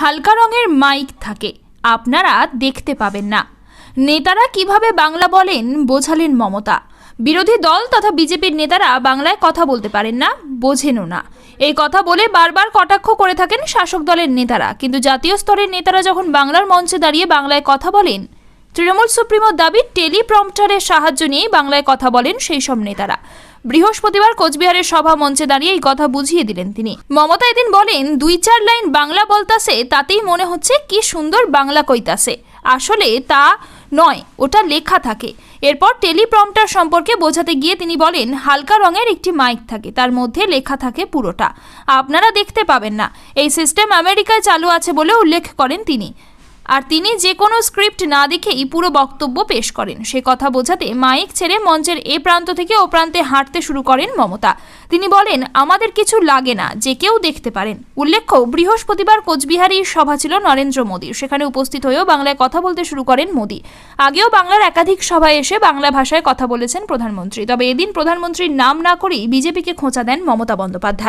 হালকা রঙের মাইক থাকে। আপনারা দেখতে পাবেন না। নেতারা কীভাবে বাংলা বলেন, বোঝালেন মমতা। বিরোধী দল তথা বিজেপির নেতারা বাংলায় কথা বলতে পারেন না, বোঝেনও না। এই কথা বলে বারবার কটাক্ষ করে থাকেন শাসক দলের নেতারা। কিন্তু জাতীয় স্তরের নেতারা যখন বাংলার মঞ্চে দাঁড়িয়ে বাংলায় কথা বলেন তৃণমূল সুপ্রিমোর দাবি টেলিপ্রম্পটারের সাহায্য নিয়েই বাংলায় কথা বলেন সেই সব নেতারা। বৃহস্পতিবার কোচবিহারের সভা মঞ্চে দাঁড়িয়ে এই কথা বুঝিয়ে দিলেন তিনি। মমতা এদিন বলেন, দুই চার লাইন বাংলা বলতাছে, তাতেই মনে হচ্ছে কি সুন্দর বাংলা কইতাছে। আসলে তা নয়, ওটা লেখা থাকে। এরপর টেলিপ্রম্পটার সম্পর্কে বোঝাতে গিয়ে তিনি বলেন, হালকা রঙের একটি মাইক থাকে, তার মধ্যে লেখা থাকে পুরোটা। আপনারা দেখতে পাবেন না। এই সিস্টেম আমেরিকায় চালু আছে বলে উল্লেখ করেন তিনি। আর তিনি যে কোনো স্ক্রিপ্ট না দেখেই পুরো বক্তব্য পেশ করেন। সে কথা বোঝাতে মাইক ছেড়ে মঞ্চের এ প্রান্ত থেকে ও প্রান্তে হাঁটতে শুরু করেন মমতা। তিনি বলেন, আমাদের কিছু লাগে না, যে কেউ দেখতে পারেন। উল্লেখ্য, বৃহস্পতিবার কোচবিহারের সভা ছিল নরেন্দ্র মোদীর। সেখানে উপস্থিত হয়েও বাংলায় কথা বলতে শুরু করেন মোদী। আগেও বাংলার একাধিক সভায় এসে বাংলা ভাষায় কথা বলেছেন প্রধানমন্ত্রী। তবে এদিন প্রধানমন্ত্রীর নাম না করেই বিজেপিকে খোঁচা দেন মমতা বন্দ্যোপাধ্যায়।